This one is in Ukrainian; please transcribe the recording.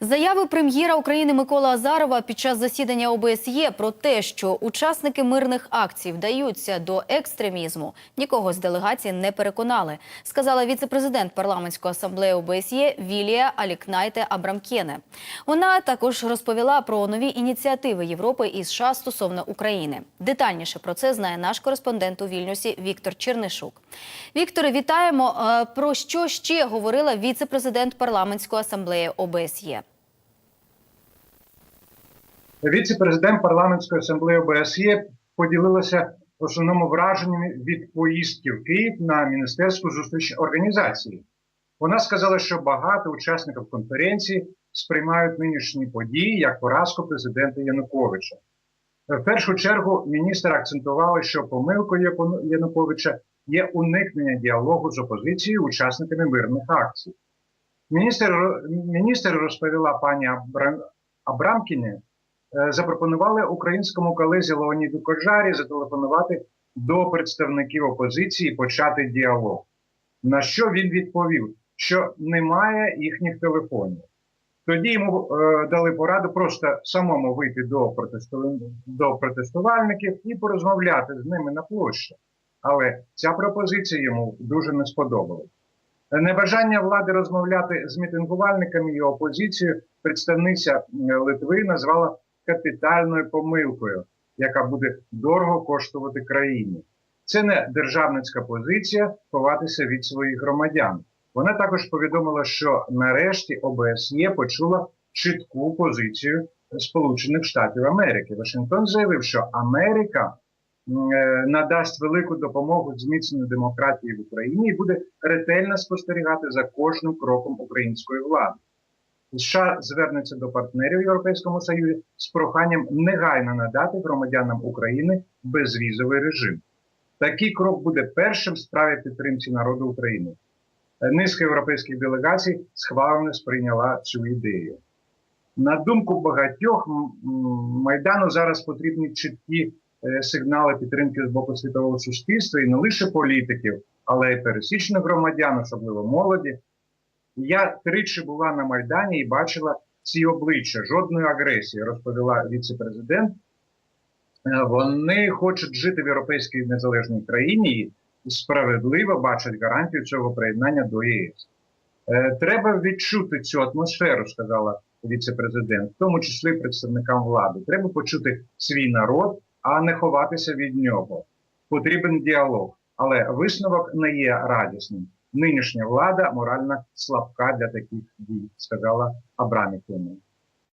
Заяви прем'єра України Микола Азарова під час засідання ОБСЄ про те, що учасники мирних акцій вдаються до екстремізму, нікого з делегації не переконали, сказала віце-президент парламентської асамблеї ОБСЄ Вілія Алікнайте Абрамкєне. Вона також розповіла про нові ініціативи Європи і США стосовно України. Детальніше про це знає наш кореспондент у Вільнюсі Віктор Чернишук. Вікторе, вітаємо. Е, Про що ще говорила віце-президент парламентської асамблеї ОБСЄ? Віце-президент парламентської асамблеї ОБСЄ поділилася в основному враженнями від поїздки в Київ на міністерську зустріч організації. Вона сказала, що багато учасників конференції сприймають нинішні події як поразку президента Януковича. В першу чергу міністр акцентувала, що помилкою Януковича є уникнення діалогу з опозицією учасниками мирних акцій. Міністр, міністр розповіла пані Абрамкіні, запропонували українському колезі Леоніду Кожарі зателефонувати до представників опозиції почати діалог. На що він відповів, що немає їхніх телефонів. Тоді йому е, дали пораду просто самому вийти до, протесту... до протестувальників і порозмовляти з ними на площі. Але ця пропозиція йому дуже не сподобалась. Небажання влади розмовляти з мітингувальниками і опозицією представниця е, Литви назвала капітальною помилкою, яка буде дорого коштувати країні. Це не державницька позиція ховатися від своїх громадян. Вона також повідомила, що нарешті ОБСЄ почула чітку позицію Сполучених Штатів Америки. Вашингтон заявив, що Америка е, надасть велику допомогу зміцненню демократії в Україні і буде ретельно спостерігати за кожним кроком української влади. США звернеться до партнерів Європейському Союзі з проханням негайно надати громадянам України безвізовий режим. Такий крок буде першим в справі підтримці народу України. Низка європейських делегацій схвалено сприйняла цю ідею. На думку багатьох, Майдану зараз потрібні чіткі е, сигнали підтримки з боку світового суспільства і не лише політиків, але й пересічних громадян, особливо молоді. Я тричі була на Майдані і бачила ці обличчя, жодної агресії, розповіла віце-президент. Е, Вони хочуть жити в європейській незалежній країні і справедливо бачать гарантію цього приєднання до ЄС. Е, Треба відчути цю атмосферу, сказала віце-президент, в тому числі представникам влади. Треба почути свій народ, а не ховатися від нього. Потрібен діалог, але висновок не є радісним. Нинішня влада морально слабка для таких дій, сказала Абрамікіна.